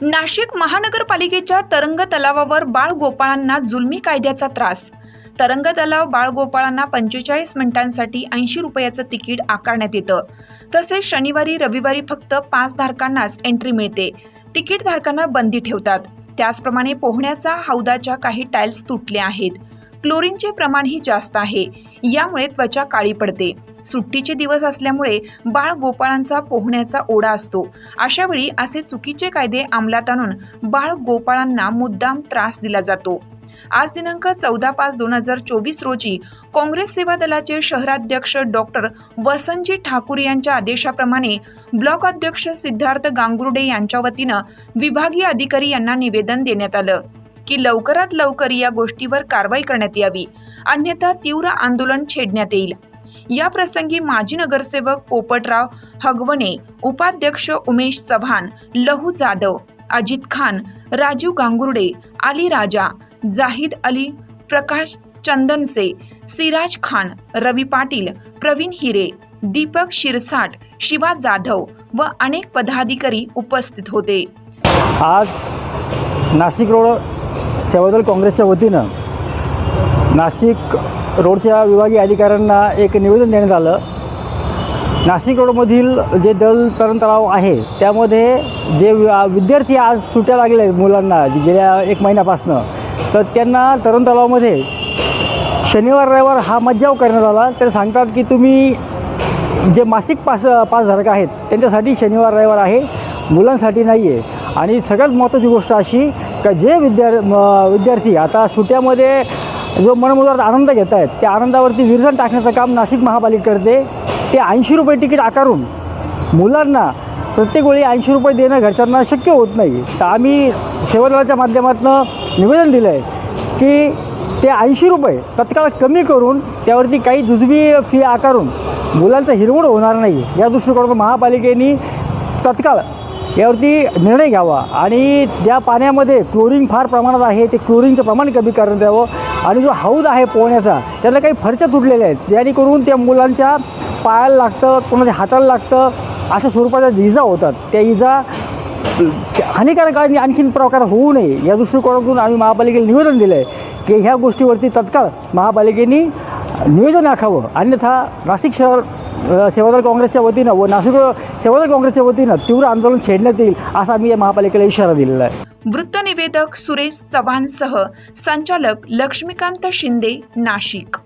नाशिक महानगरपालिकेच्या तरंग तलावावर बाळ गोपाळांना जुलमी कायद्याचा त्रास. तरंग तलाव बाळ गोपाळांना पंचेचाळीस मिनिटांसाठी ऐंशी रुपयाचं तिकीट आकारण्यात येतं. तसेच शनिवारी रविवारी फक्त पाच धारकांनाच एंट्री मिळते. तिकीट धारकांना बंदी ठेवतात. त्याचप्रमाणे पोहण्याचा हौदाच्या काही टाईल्स तुटल्या आहेत. क्लोरीनचे प्रमाणही जास्त आहे. यामुळे त्वचा काळी पडते. सुट्टीचे दिवस असल्यामुळे बाळ गोपाळांचा पोहण्याचा ओढा असतो. अशावेळी असे चुकीचे कायदे अंमलात आणून बाळ गोपाळांना मुद्दाम त्रास दिला जातो. आज दिनांक चौदा पाच दोन हजार चोवीस रोजी काँग्रेस सेवा दलाचे शहराध्यक्ष डॉक्टर वसंतजी ठाकूर यांच्या आदेशाप्रमाणे ब्लॉक अध्यक्ष सिद्धार्थ गांगुर्डे यांच्या वतीनं विभागीय अधिकारी यांना निवेदन देण्यात आलं. की लवकरात लवकर या गोष्टीवर कारवाई करण्यात यावी. अन्यथा तीव्र आंदोलन छेडण्यात येईल. या प्रसंगी माजी नगरसेवक पोपटराव हगवणे उपाध्यक्ष उमेश चव्हाण लहू जाधव अजित खान राजीव गांगुर्डे अली राजा जाहिद अली प्रकाश चंदनसे सिराज खान रवी पाटील प्रवीण हिरे दीपक शिरसाट शिवा जाधव व अनेक पदाधिकारी उपस्थित होते. आज नाशिक रोड सेवादल काँग्रेसच्या वतीनं नाशिक रोडच्या विभागीय अधिकाऱ्यांना एक निवेदन देण्यात आलं. नाशिक रोडमधील जे दल तरण तलाव आहे त्यामध्ये जे विद्यार्थी आज सुट्या लागल्या आहेत मुलांना गेल्या एक महिन्यापासनं तर त्यांना तरण तलावामध्ये शनिवार रविवार हा मज्जाव करण्यात आला. तर सांगतात की तुम्ही जे मासिक पास पासधारक आहेत त्यांच्यासाठी शनिवार रविवार आहे मुलांसाठी नाही आहे आणि सगळ्यात महत्त्वाची गोष्ट अशी का जे विद्या म- विद्यार्थी आता सुट्यामध्ये जो मनमुदार आनंद घेत आहेत त्या आनंदावरती विरजण टाकण्याचं काम नाशिक महापालिका करते. ते ऐंशी रुपये तिकीट आकारून मुलांना प्रत्येक वेळी ऐंशी रुपये देणं घरच्यांना शक्य होत नाही. तर आम्ही सेवादलाच्या माध्यमातून निवेदन दिलं आहे की ते ऐंशी रुपये तत्काळ कमी करून त्यावरती काही जुजबी फी आकारून मुलांचं हिरवड होणार नाही. या दृष्टिकोनातून महापालिकेने तत्काळ यावरती निर्णय घ्यावा. आणि त्या पाण्यामध्ये क्लोरीन फार प्रमाणात आहे ते क्लोरीनचं प्रमाण कमी करण्यात यावं आणि जो हौद आहे पोहण्याचा त्याला काही फरच्या तुटलेल्या आहेत. जेणेकरून त्या मुलांच्या पायाला लागतं कोणाच्या हाताला लागतं अशा स्वरूपाच्या इजा होतात. त्या इजा हानिकारक आणि आणखीन प्रकार होऊ नये. या दृष्टिकोनातून आम्ही महापालिकेला निवेदन दिलं आहे की ह्या गोष्टीवरती तत्काळ महापालिकेने नियोजन आखावं अन्यथा नाशिक शहर सेवादल काँग्रेसच्या वतीनं व नाशिक सेवादल काँग्रेसच्या वतीनं तीव्र आंदोलन छेडण्यात येईल असा आम्ही या महापालिकेला इशारा दिलेला आहे. वृत्तनिवेदक सुरेश चव्हाणसह संचालक लक्ष्मीकांत शिंदे नाशिक.